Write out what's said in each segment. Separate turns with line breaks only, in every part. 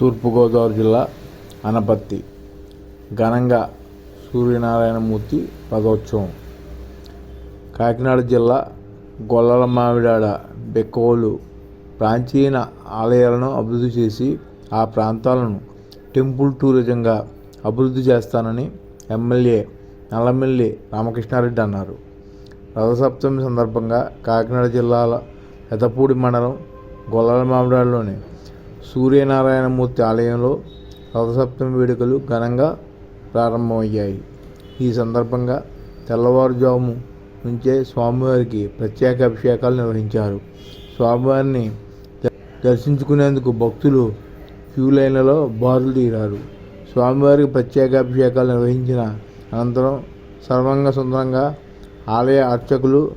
తూర్పుగోదావరి జిల్లా అనపత్తి ఘనంగా సూర్యనారాయణమూర్తి పదోత్సవం. కాకినాడ జిల్లా గొల్లల మామిడాడ బెక్కోలు ప్రాచీన ఆలయాలను అభివృద్ధి చేసి ఆ ప్రాంతాలను టెంపుల్ టూరిజంగా అభివృద్ధి చేస్తానని ఎమ్మెల్యే నల్లమిల్లి రామకృష్ణారెడ్డి అన్నారు. రథసప్తమి సందర్భంగా కాకినాడ జిల్లాల పెదపూడి మండలం గొల్లల మామిడాడలోని సూర్యనారాయణమూర్తి ఆలయంలో రథసప్తమి వేడుకలు ఘనంగా ప్రారంభమయ్యాయి. ఈ సందర్భంగా తెల్లవారుజాము నుంచే స్వామివారికి ప్రత్యేక అభిషేకాలు నిర్వహించారు. స్వామివారిని ద- దర్శించుకునేందుకు భక్తులు క్యూ లైన్లలో బారులు తీరారు. స్వామివారికి ప్రత్యేక అభిషేకాలు నిర్వహించిన అనంతరం సర్వంగ సుందరంగా ఆలయ అర్చకులు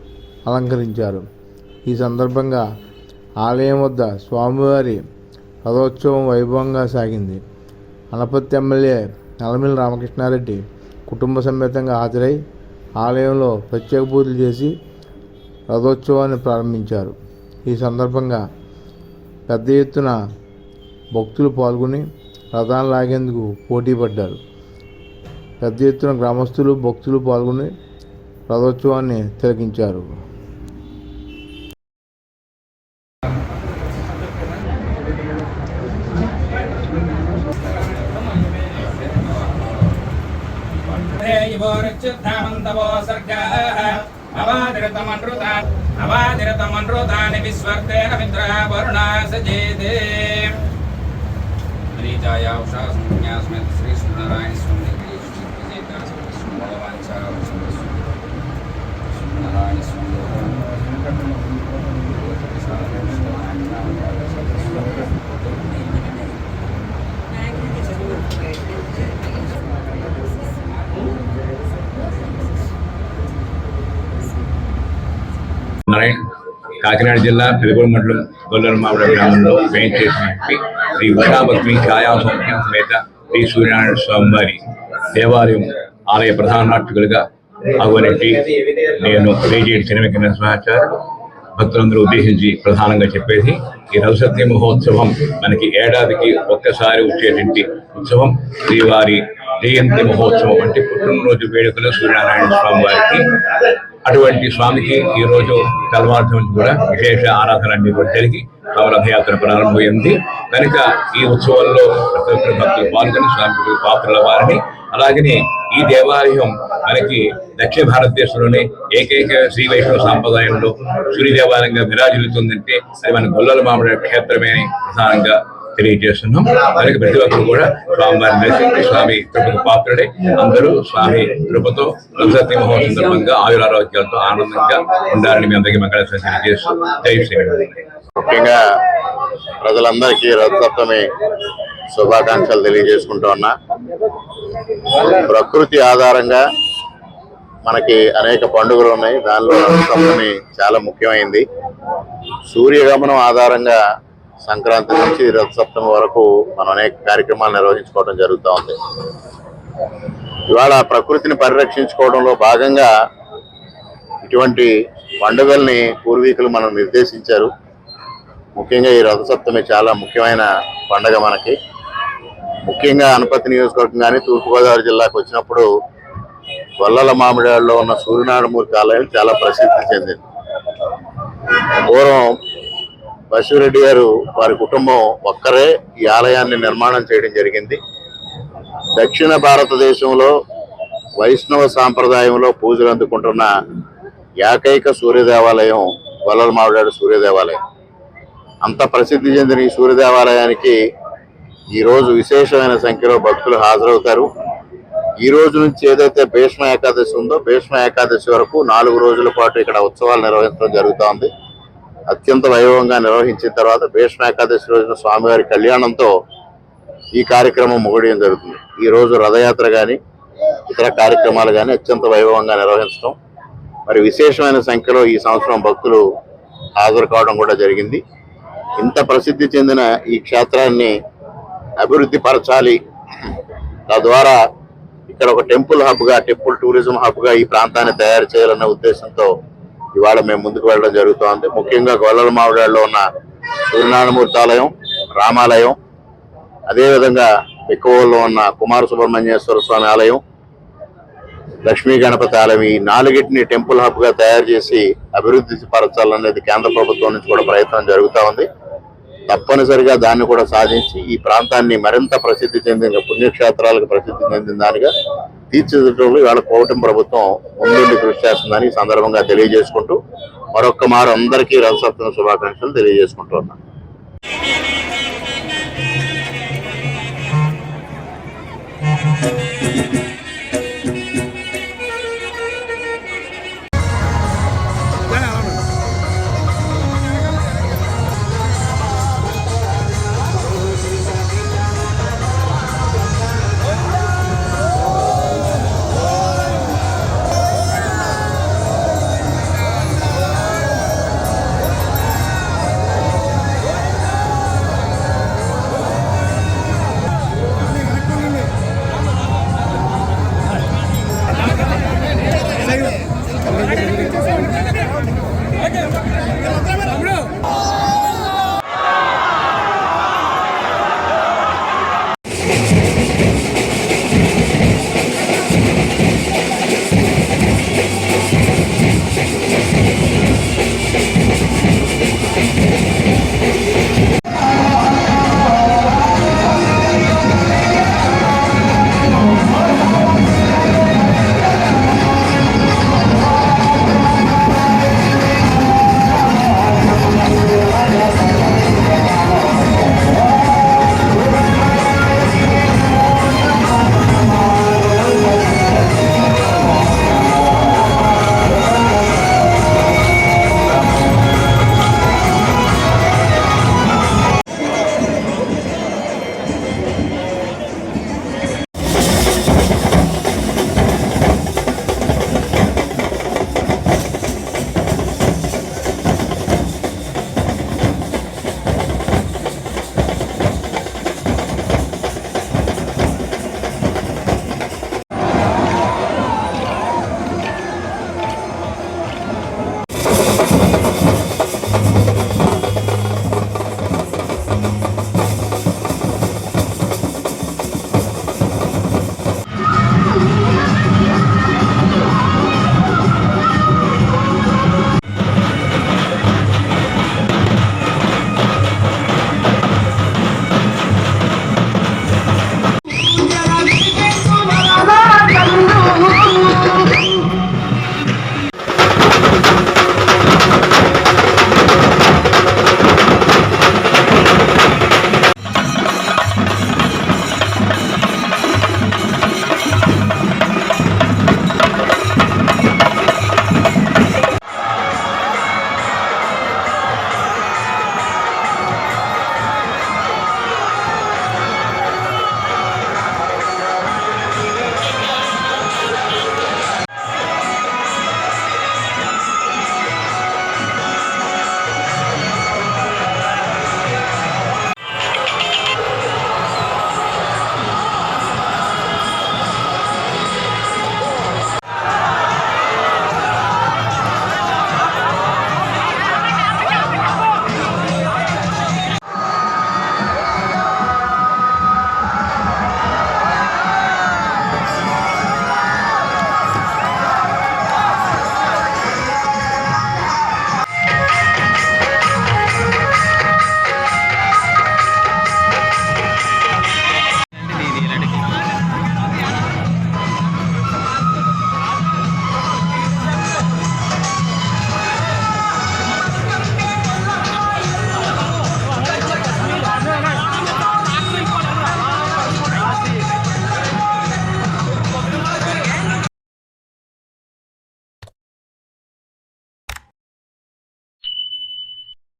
అలంకరించారు. ఈ సందర్భంగా ఆలయం వద్ద స్వామివారి రథోత్సవం వైభవంగా సాగింది. అనపత్తి ఎమ్మెల్యే నలమిల రామకృష్ణారెడ్డి కుటుంబ సమేతంగా హాజరై ఆలయంలో ప్రత్యేక పూజలు చేసి రథోత్సవాన్ని ప్రారంభించారు. ఈ సందర్భంగా పెద్ద ఎత్తున భక్తులు పాల్గొని రథాన్ని లాగేందుకు పోటీ పడ్డారు పెద్ద ఎత్తున గ్రామస్తులు భక్తులు పాల్గొని రథోత్సవాన్ని తిలకించారు.
యువోరచ్యుద్ధామంతవో సర్గాః అవాదిరతమనృతాన్ అవాదిరతమనృతాని విస్వర్తేన మిత్రः వరుణా సజేతే రీతాయ ఉషా సంజ్ఞాస్మత్ శ్రీ సూర్యనారాయణ స్వామి భగవాన్ సూర్యనారాయణ
నారాయణ కాకినాడ జిల్లా పెదగూడ మండలం గొల్లల మావిడ గ్రామంలో పెయింట్ వేయించేసినటువంటి శ్రీ ఉషాభక్తి ఛాయా సౌఖ్యం సమేత శ్రీ సూర్యనారాయణ స్వామి వారి దేవాలయం ఆలయ ప్రధాన అర్చకులుగా అవ్వనట్టి నేను రేజేటి సినిమకి సమాచారం భక్తులందరూ ఉద్దేశించి ప్రధానంగా చెప్పేది ఈ నవసత్య మహోత్సవం మనకి ఏడాదికి ఒక్కసారి వచ్చేటువంటి ఉత్సవం శ్రీవారి జయంతి మహోత్సవం అంటే పుట్టినరోజు వేడుకలు సూర్యనారాయణ స్వామి వారికి. అటువంటి స్వామికి ఈ రోజు కూడా విశేష ఆరాధన అన్ని కూడా జరిగి రథయాత్ర ప్రారంభమైంది. కనుక ఈ ఉత్సవంలో ప్రతి ఒక్కరు భక్తులు పాల్గొని స్వామికి పాత్రల వారిని అలాగనే ఈ దేవాలయం మనకి దక్షిణ భారతదేశంలోనే ఏకైక శ్రీ వైష్ణవ సాంప్రదాయంలో సూర్య దేవాలయంగా విరాజిల్లుతుందంటే అది మన గొల్లల మామిడి క్షేత్రమే ప్రధానంగా తెలియజేస్తున్నాం. అలాగే ప్రతి ఒక్కరు కూడా స్వామివారి స్వామి కృపకు పాత్రుడే అందరూ స్వామి కృపతో రథసత్య మహోత్సవం సందర్భంగా ఆయురారోగ్యాలతో ఆనందంగా ఉండాలని మీ అందరికీ మంగళ తెలియజేస్తూ జై శ్రీరామ్.
ముఖ్యంగా ప్రజలందరికీ రథసప్తమి శుభాకాంక్షలు తెలియజేసుకుంటూ ఉన్నా ప్రకృతి ఆధారంగా మనకి అనేక పండుగలు ఉన్నాయి. దానిలో రథసప్తమి చాలా ముఖ్యమైంది. సూర్యగమనం ఆధారంగా సంక్రాంతి నుంచి రథ సప్తమి వరకు మనం అనేక కార్యక్రమాలు నిర్వహించుకోవడం జరుగుతూ ఉంది. ఇవాళ ప్రకృతిని పరిరక్షించుకోవడంలో భాగంగా ఇటువంటి పండుగల్ని పూర్వీకులు మనం నిర్దేశించారు. ముఖ్యంగా ఈ రథసప్తమి చాలా ముఖ్యమైన పండగ మనకి. ముఖ్యంగా అనపతి నియోజకవర్గం కానీ తూర్పుగోదావరి జిల్లాకు వచ్చినప్పుడు గొల్లల మామిడాడులో ఉన్న సూర్యనారాయణమూర్తి ఆలయం చాలా ప్రసిద్ధి చెందింది. పూర్వం బసిరెడ్డి గారు వారి కుటుంబం ఒక్కరే ఈ ఆలయాన్ని నిర్మాణం చేయడం జరిగింది. దక్షిణ భారతదేశంలో వైష్ణవ సాంప్రదాయంలో పూజలు అందుకుంటున్న ఏకైక సూర్యదేవాలయం దేవాలయం మావిడాడు సూర్యదేవాలయం. అంత ప్రసిద్ధి చెందిన ఈ సూర్యదేవాలయానికి ఈరోజు విశేషమైన సంఖ్యలో భక్తులు హాజరవుతారు. ఈ రోజు నుంచి ఏదైతే భీష్మ ఏకాదశి ఉందో భీష్మ ఏకాదశి వరకు నాలుగు రోజుల పాటు ఇక్కడ ఉత్సవాలు నిర్వహించడం జరుగుతోంది. అత్యంత వైభవంగా నిర్వహించిన తర్వాత భీష్మ ఏకాదశి రోజున స్వామివారి కళ్యాణంతో ఈ కార్యక్రమం ముగియడం జరుగుతుంది. ఈరోజు రథయాత్ర కానీ ఇతర కార్యక్రమాలు కానీ అత్యంత వైభవంగా నిర్వహించడం. మరి విశేషమైన సంఖ్యలో ఈ సంవత్సరం భక్తులు హాజరు కావడం కూడా జరిగింది. ఇంత ప్రసిద్ధి చెందిన ఈ క్షేత్రాన్ని అభివృద్ధి పరచాలి. తద్వారా ఇక్కడ ఒక టెంపుల్ హబ్గా టెంపుల్ టూరిజం హబ్గా ఈ ప్రాంతాన్ని తయారు చేయాలన్న ఉద్దేశంతో ఇవాళ మేము ముందుకు వెళ్ళడం జరుగుతోంది. ముఖ్యంగా గొల్లల మామిడాడులో ఉన్న సూర్యనారాయణమూర్తి ఆలయం రామాలయం అదేవిధంగా ఎక్కువలో ఉన్న కుమార సుబ్రహ్మణ్యేశ్వర స్వామి ఆలయం లక్ష్మీ గణపతి ఆలయం ఈ నాలుగిటిని టెంపుల్ హబ్గా తయారు చేసి అభివృద్ధి పరచాలనేది కేంద్ర ప్రభుత్వం నుంచి కూడా ప్రయత్నం జరుగుతూ ఉంది. తప్పనిసరిగా దాన్ని కూడా సాధించి ఈ ప్రాంతాన్ని మరింత ప్రసిద్ధి చెందిన పుణ్యక్షేత్రాలకు ప్రసిద్ధి చెందిన దానిగా తీర్చిదిద్దడంలో ఇవాళ కూటమి ప్రభుత్వం ముందుండి కృషి చేస్తుందని సందర్భంగా తెలియజేసుకుంటూ మరొక్క మారు అందరికీ రథసప్తమ శుభాకాంక్షలు తెలియజేసుకుంటూ ఉన్నాను.
Thank Yeah.